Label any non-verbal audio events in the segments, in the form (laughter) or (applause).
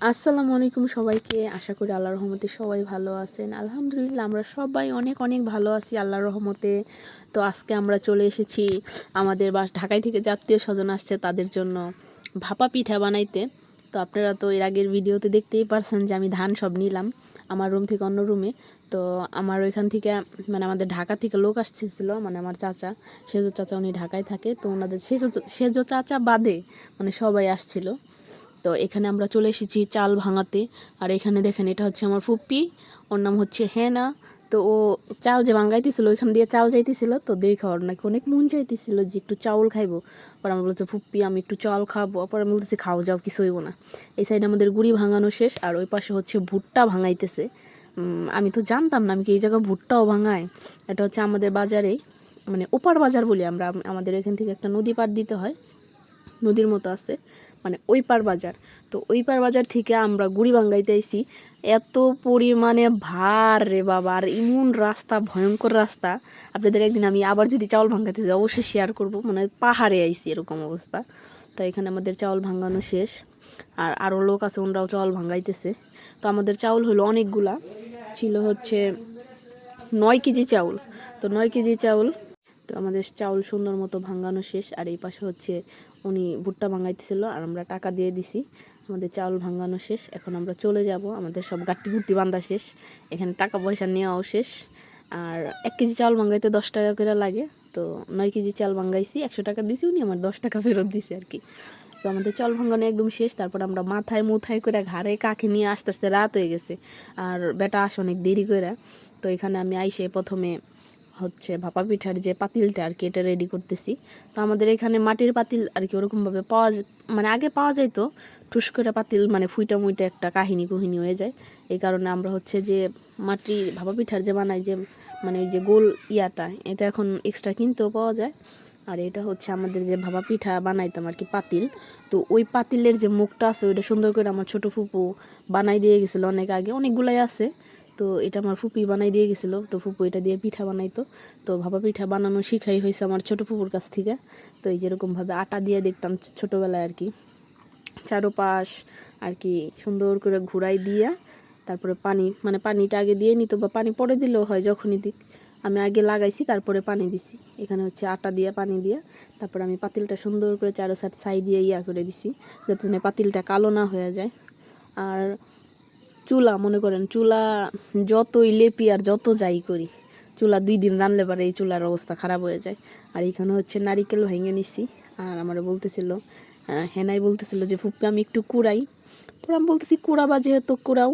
আসসালামু আলাইকুম সবাইকে। আশা করি আল্লাহর রহমতে সবাই ভালো আছেন। আলহামদুলিল্লাহ আমরা সবাই অনেক অনেক ভালো আছি আল্লাহর রহমতে। তো আজকে আমরা চলে এসেছি আমাদের বাস ঢাকায় থেকে আত্মীয় স্বজন আসছে তাদের জন্য ভাপা পিঠা বানাইতে। তো আপনারা তো এর আগের ভিডিওতে দেখতেই পারছেন যে আমি ধান সব নিলাম আমার রুম থেকে অন্য রুমে। তো আমার ওইখান থেকে মানে আমাদের ঢাকা থেকে লোক আসছিল মানে আমার চাচা, সেজো চাচা উনি ঢাকায় থাকে। তো ওনাদের সেজো সেজো চাচা বাদে মানে সবাই আসছিল। তো এখানে আমরা চলে এসেছি চাল ভাঙাতে। আর এখানে দেখেন, এটা হচ্ছে আমার ফুপ্পি ওর নাম হচ্ছে হেনা। তো ও চাল যে ভাঙাইতেছিল, ওইখান দিয়ে চাল যাইতেছিল। তো দেখে, ওর নাকি অনেক মন চাইতেছিল যে একটু চাউল খাইবো। পর আমরা বলছে ফুপ্পি আমি একটু চাল খাব। পর আমি বলতেছি, খাও, যাও কিছু হইব না। এই সাইডে আমাদের গুড়ি ভাঙানো শেষ, আর ওই পাশে হচ্ছে ভুট্টা ভাঙাইতেছে। আমি তো জানতাম না আমি কি এই জায়গায় ভুট্টাও ভাঙায়। এটা হচ্ছে আমাদের বাজারে মানে ওপার বাজার বলি আমরা। আমাদের এখান থেকে একটা নদী পার দিতে হয়। নদীর মতো আছে। মানে ওই পার বাজার। তো ওই পার বাজার থেকে আমরা গুড়ি ভাঙ্গাইতে আইছি। এত পরিমাণে ভার রে বাবা, আর এমন রাস্তা, ভয়ঙ্কর রাস্তা। আপনাদের একদিন আমি আবার যদি চাউল ভাঙ্গাতে যাই, অবশ্যই শেয়ার করব। মানে পাহাড়ে আইছি এরকম অবস্থা। তো এখানে আমাদের চাউল ভাঙ্গানো শেষ। আর আরও লোক আছে, ওনরাও চাউল ভাঙ্গাইতেছে। তো আমাদের চাউল হলো অনেকগুলা। ছিল হচ্ছে নয় কেজি চাউল। তো নয় কেজি চাউল তো আমাদের চাউল সুন্দর মতো ভাঙানো শেষ, আর এই পাশে হচ্ছে উনি ভুট্টা ভাঙাইতেছিল, আর আমরা টাকা দিয়ে দিছি। আমাদের চাউল ভাঙানো শেষ, এখন আমরা চলে যাব। আমাদের সব গাট্টি গুট্টি বান্ধা শেষ, এখানে টাকা পয়সা নেওয়াও শেষ। আর এক কেজি চাউল ভাঙাইতে দশ টাকা করে লাগে, তো নয় কেজি চাল ভাঙাইছি, একশো টাকা দিছি, উনি আমার দশ টাকা ফেরত দিছে আর কি। তো আমাদের চাল ভাঙানো একদম শেষ, তারপর আমরা মাথায় মুথায় করে ঘাড়ে কাকে নিয়ে আস্তে আস্তে রাত হয়ে গেছে। আর বেটা আস অনেক দেরি করে তো এখানে আমি আইসে প্রথমে হচ্ছে ভাপা পিঠার যে পাতিলটা আর কি, এটা রেডি করতেছি। তো আমাদের এখানে মাটির পাতিল আর কি ওরকমভাবে পাওয়া যায় মানে আগে পাওয়া যাইতো ঠুস পাতিল মানে ফুইটা মুইটা একটা কাহিনী কুহিনী হয়ে যায়। এই কারণে আমরা হচ্ছে যে মাটির ভাপা পিঠার যে বানাই যে মানে ওই যে গোল ইয়াটা, এটা এখন এক্সট্রা কিনতেও পাওয়া যায়। আর এটা হচ্ছে আমাদের যে ভাপা পিঠা বানাইতাম আর কি পাতিল। তো ওই পাতিলের যে মুখটা আছে, ওইটা সুন্দর করে আমার ছোটো ফুপু বানাই দিয়ে গেছিল অনেক আগে। অনেকগুলাই আছে। তো এটা আমার ফুপি বানাই দিয়ে গেছিল, তো ফুপু এটা দিয়ে পিঠা বানাইতো। তো ভাপা পিঠা বানানো শিখাই হয়েছে আমার ছোটো ফুপুর কাছ থেকে। তো এই যেরকমভাবে আটা দিয়ে দেখতাম ছোটোবেলায় আর কি। চারোপাশ আর কি সুন্দর করে ঘুরাই দিয়া তারপরে পানি মানে পানিটা আগে দিয়ে নিত বা পানি পরে দিলেও হয় যখনই দিক। আমি আগে লাগাইছি, তারপরে পানি দিছি। এখানে হচ্ছে আটা দিয়ে, পানি দিয়ে। তারপরে আমি পাতিলটা সুন্দর করে চারো সাইড সাই দিয়ে ইয়া করে দিছি, যাতে পাতিলটা কালো না হয়ে যায়। আর চুলা, মনে করেন চুলা যতই লেপি আর যত যাই করি, চুলা দুই দিন রানলে পারে এই চুলার অবস্থা খারাপ হয়ে যায়। আর এখানে হচ্ছে নারিকেল ভেঙে নিছি। আর আমার বলতেছিল হেনাই বলতেছিল যে ফুপ্পি আমি একটু কুড়াই। পরে আমি বলতেছি, কুড়াবা যেহেতু কুড়াও,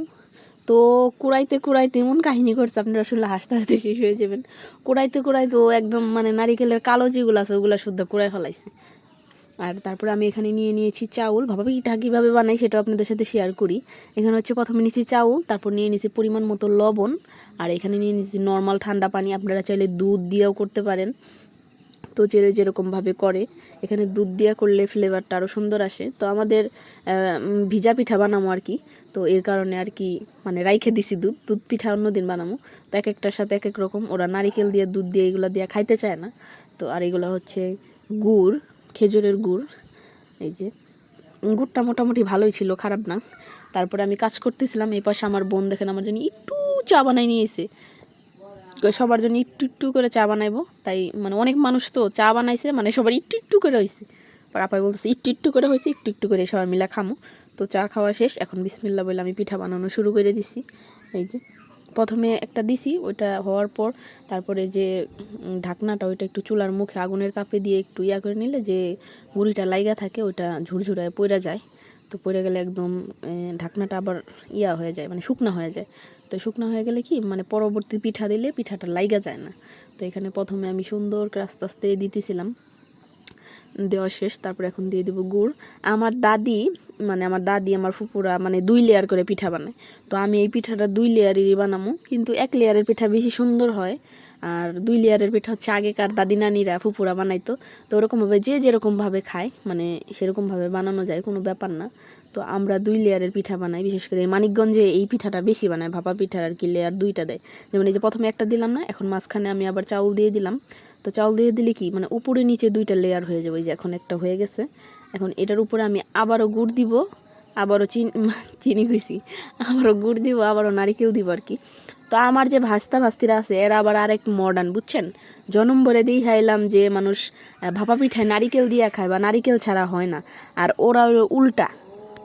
তো কুড়াইতে কুড়াইতে এমন কাহিনী করছে, আপনারা আসলে হাসতে হাসতে শেষ হয়ে যাবেন। কুড়াইতে কুড়াইতে ও একদম মানে নারিকেলের কালো যেগুলো আছে, ওগুলো শুদ্ধ কুড়াই ফেলাইছে। আর তারপরে আমি এখানে নিয়ে নিয়েছি চাউল। ভাবা পিঠা কীভাবে বানাই সেটা আপনাদের সাথে শেয়ার করি। এখানে হচ্ছে প্রথমে নিয়েছি চাউল, তারপর নিয়ে নিয়েছি পরিমাণ মতো লবণ, আর এখানে নিয়ে নিয়েছি নর্মাল ঠান্ডা পানি। আপনারা চাইলে দুধ দিয়েও করতে পারেন। তো যে যেরকমভাবে করে। এখানে দুধ দিয়ে করলে ফ্লেভারটা আরও সুন্দর আসে। তো আমাদের ভিজা পিঠা বানামো আর কি। তো এর কারণে আর কি মানে রাইখে দিছি দুধ। দুধ পিঠা অন্যদিন বানামো। তো এক একটার সাথে এক এক রকম। ওরা নারিকেল দিয়ে, দুধ দিয়ে এগুলো দিয়ে খাইতে চায় না। তো আর এগুলো হচ্ছে গুড়। খেজুরের গুড়, এই যে। গুড়টা মোটামুটি ভালোই ছিল, খারাপ না। তারপরে আমি কাজ করতেছিলাম, এই পাশে আমার বোন দেখেন আমার জন্য একটু চা বানাই নিয়েছে। সবার জন্য একটু একটু করে চা বানাইবো, তাই মানে অনেক মানুষ তো চা বানাইছে মানে সবার একটু একটু করে হয়েছে আপাই বলতেছে, একটু একটু করে হয়েছে একটু একটু করে সবাই মিলে খামো। তো চা খাওয়া শেষ, এখন বিসমিল্লা বলে আমি পিঠা বানানো শুরু করে দিছি, এই যে। প্রথমে একটা দিছি, ওইটা হওয়ার পর তারপরে যে ঢাকনাটা ওইটা একটু চুলার মুখে আগুনের তাপে দিয়ে একটু ইয়া করে নিলে যে, গুঁড়িটা লাইগা থাকে ওইটা ঝুরঝুরায় পড়ে যায়। তো পড়ে গেলে একদম ঢাকনাটা আবার ইয়া হয়ে যায় মানে শুকনা হয়ে যায়। তো শুকনো হয়ে গেলে কি মানে পরবর্তী পিঠা দিলে পিঠাটা লাইগা যায় না। তো এখানে প্রথমে আমি সুন্দর করে আস্তে আস্তে দিতেছিলাম। দেওয়া শেষ, তারপর এখন দিয়ে দেবো গুড়। আমার দাদি মানে আমার দাদি, আমার ফুপুরা মানে দুই লেয়ার করে পিঠা বানায়। তো আমি এই পিঠাটা দুই লেয়ারেরই বানাবো কিন্তু এক লেয়ারের পিঠা বেশি সুন্দর হয়। আর দুই লেয়ারের পিঠা হচ্ছে আগেকার দাদি নানিরা ফুপুরা বানাইতো। তো ওরকমভাবে যে যেরকমভাবে খায় মানে সেরকমভাবে বানানো যায়, কোনো ব্যাপার না। তো আমরা দুই লেয়ারের পিঠা বানাই, বিশেষ করে মানিকগঞ্জে এই পিঠাটা বেশি বানায়, ভাপা পিঠার আর কি লেয়ার দুইটা দেয়। যেমন এই যে প্রথমে একটা দিলাম না, এখন মাঝখানে আমি আবার চাউল দিয়ে দিলাম। তো চাউল দিয়ে দিলে কি মানে উপরে নিচে দুইটা লেয়ার হয়ে যাবে এই যে এখন একটা হয়ে গেছে। এখন এটার উপরে আমি আবারও গুড় দিব আবারও চিনি চিনি কইছি আবারও গুড় দিব, আবারও নারিকেল দিব আর কি। তো আমার যে ভাস্তা ভাস্তিরা আছে, এরা আবার আরেক মডার্ন বুঝছেন? জনম বলে দিয়ে খাইলাম যে মানুষ ভাপা পিঠায় নারিকেল দিয়া খায় বা নারিকেল ছাড়া হয় না। আর ওরা উল্টা।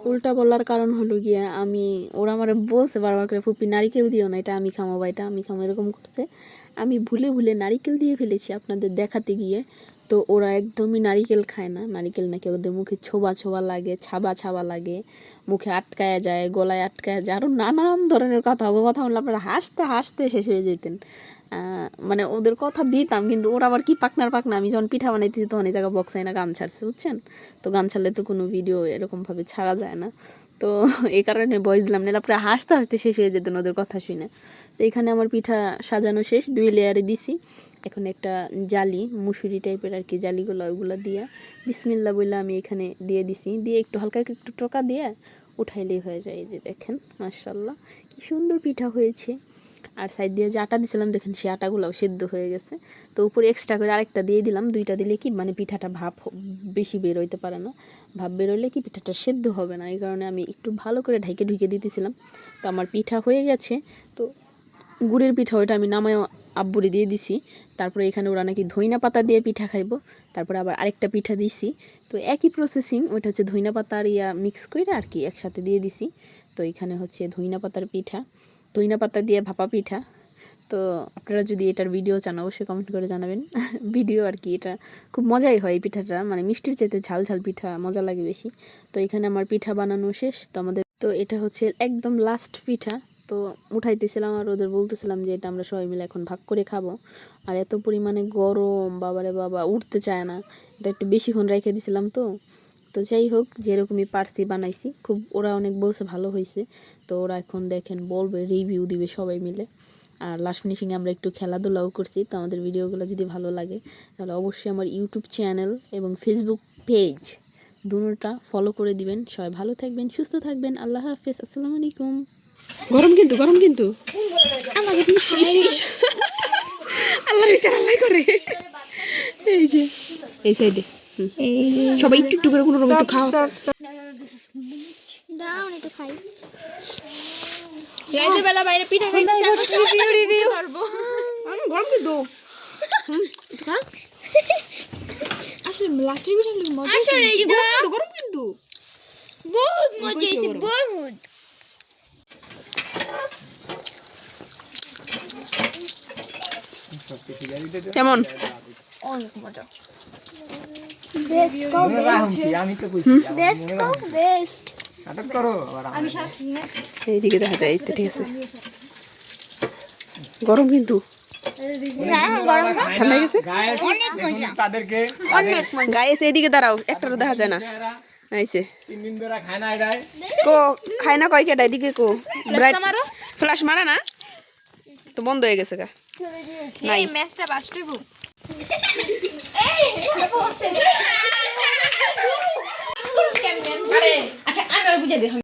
উল্টা বলার কারণ হলো গিয়া আমি, ওরা আমার বলছে বারবার করে, ফুপি, নারিকেল দিও না, এটা আমি খামো বা এটা আমি খামো, এরকম করতে আমি ভুলে ভুলে নারিকেল দিয়ে ফেলেছি আপনাদের দেখাতে গিয়ে। তো ওরা একদমই নারিকেল খায় না। নারিকেল নাকি ওদের মুখে ছোবা ছোবা লাগে, ছাবা ছাবা লাগে, মুখে আটকায়া যায়, গলায় আটকায়া যায় আরও নানান ধরনের কথা ওগো কথা বললে আপনারা হাসতে হাসতে শেষ হয়ে যেতেন। মানে ওদের কথা দিতাম, কিন্তু ওরা আবার কি পাকনার পাকনা আমি যখন পিঠা বানাইতেছি তখন এই জায়গায় বক্সাই না গান ছাড়ছে, বুঝছেন? তো গান ছাড়লে তো কোনো ভিডিও এরকমভাবে ছাড়া যায় না। তো এই কারণে বয়স দিলাম না আপনারা হাসতে হাসতে শেষ হয়ে যেতেন ওদের কথা শুনে। তো এখানে আমার পিঠা সাজানো শেষ, দুই লেয়ারে দিছি। এখন একটা জালি, মুসুরি টাইপের আর কি জালিগুলো, ওইগুলো দিয়া বিসমিল্লা বলে আমি এখানে দিয়ে দিছি। দিয়ে একটু হালকা একটু টোকা দিয়ে উঠাইলেই হয়ে যায়। যে দেখেন মার্শাল্লাহ কি সুন্দর পিঠা হয়েছে। আর সাইড দিয়ে যে আটা দিছিলাম, দেখেন সেই আটাগুলোও সেদ্ধ হয়ে গেছে। তো উপরে এক্সট্রা করে আরেকটা দিয়ে দিলাম। দুইটা দিলে কি মানে পিঠাটা ভাপ বেশি বেরোইতে পারে না। ভাপ বেরোলে কি পিঠাটা সেদ্ধ হবে না। এই কারণে আমি একটু ভালো করে ঢেকে ঢুকে দিতেছিলাম। তো আমার পিঠা হয়ে গেছে। তো গুড়ের পিঠা ওইটা আমি নামায় আব্বুরে দিয়ে দিছি। তারপরে এখানে ওরা নাকি ধইনা পাতা দিয়ে পিঠা খাইবো। তারপরে আবার আরেকটা পিঠা দিছি। তো একই প্রসেসিং ওইটা হচ্ছে ধইনা পাতা আর ইয়া মিক্স করে আর কি একসাথে দিয়ে দিছি। তো এখানে হচ্ছে ধইনা পাতার পিঠা, ধইনা পাতা দিয়ে ভাপা পিঠা। তো আপনারা যদি এটার ভিডিও চান, অবশ্যই কমেন্ট করে জানাবেন। (laughs) ভিডিও আর কি, এটা খুব মজাই হয় এই পিঠাটা। মানে মিষ্টির চাইতে ঝাল ঝাল পিঠা মজা লাগে বেশি। তো এখানে আমার পিঠা বানানো শেষ। তো আমাদের, তো এটা হচ্ছে একদম লাস্ট পিঠা। তো উঠাইতেছিলাম আর ওদের বলতেছিলাম যে এটা আমরা সবাই মিলে এখন ভাগ করে খাব। আর এত পরিমাণে গরম, বাবারে বাবা, উঠতে চায় না। এটা একটু বেশিক্ষণ রেখে দিছিলাম তো। তো যাই হোক, যেরকমই পারছি বানাইছি, খুব ওরা অনেক বলছে ভালো হয়েছে তো ওরা এখন দেখেন বলবে রিভিউ দিবে সবাই মিলে। আর লাস্ট ফিনিশিংয়ে আমরা একটু খেলাধুলাও করছি, তো আমাদের ভিডিওগুলো যদি ভালো লাগে, তাহলে অবশ্যই আমার ইউটিউব চ্যানেল এবং ফেসবুক পেজ দুটোটা ফলো করে দিবেন। সবাই ভালো থাকবেন, সুস্থ থাকবেন। আল্লাহ হাফেজ, আসসালামু আলাইকুম। গরম কিন্তু গরম কিন্তু। আল্লাহ বিচার আল্লাহ করে। এই যে এই সাইডে। সবাই একটু একটু করে কোনো রকম একটু খাও। দাও একটু খাই। রাতের বেলা বাইরে পিঠা খাইতে রিভিউ রিভিউ গরম কিন্তু। আসলে লাস্টের পিঠা মজা আসলে এটা গরম কিন্তু বহুত মজা বহুত কেমন অনেক মজা বেস্ট কো আমি তো কইছি বেস্ট কো বেস্ট নাটক আমি এইদিকে দেখা যায় ঠিক আছে গরম কিন্তু। হ্যাঁ এসে দাঁড়াও একটারও দেখা যায় না। আইছে। তিন দিন ধরে খায় না এটাই। কো খায় না কয় কেটা এদিকে কো ফ্লাশ মারা না? তো বন্ধ হয়ে গেছে গা। এই ম্যাচটা বাস্টইব আচ্ছা আমি আর বুঝাই দিই।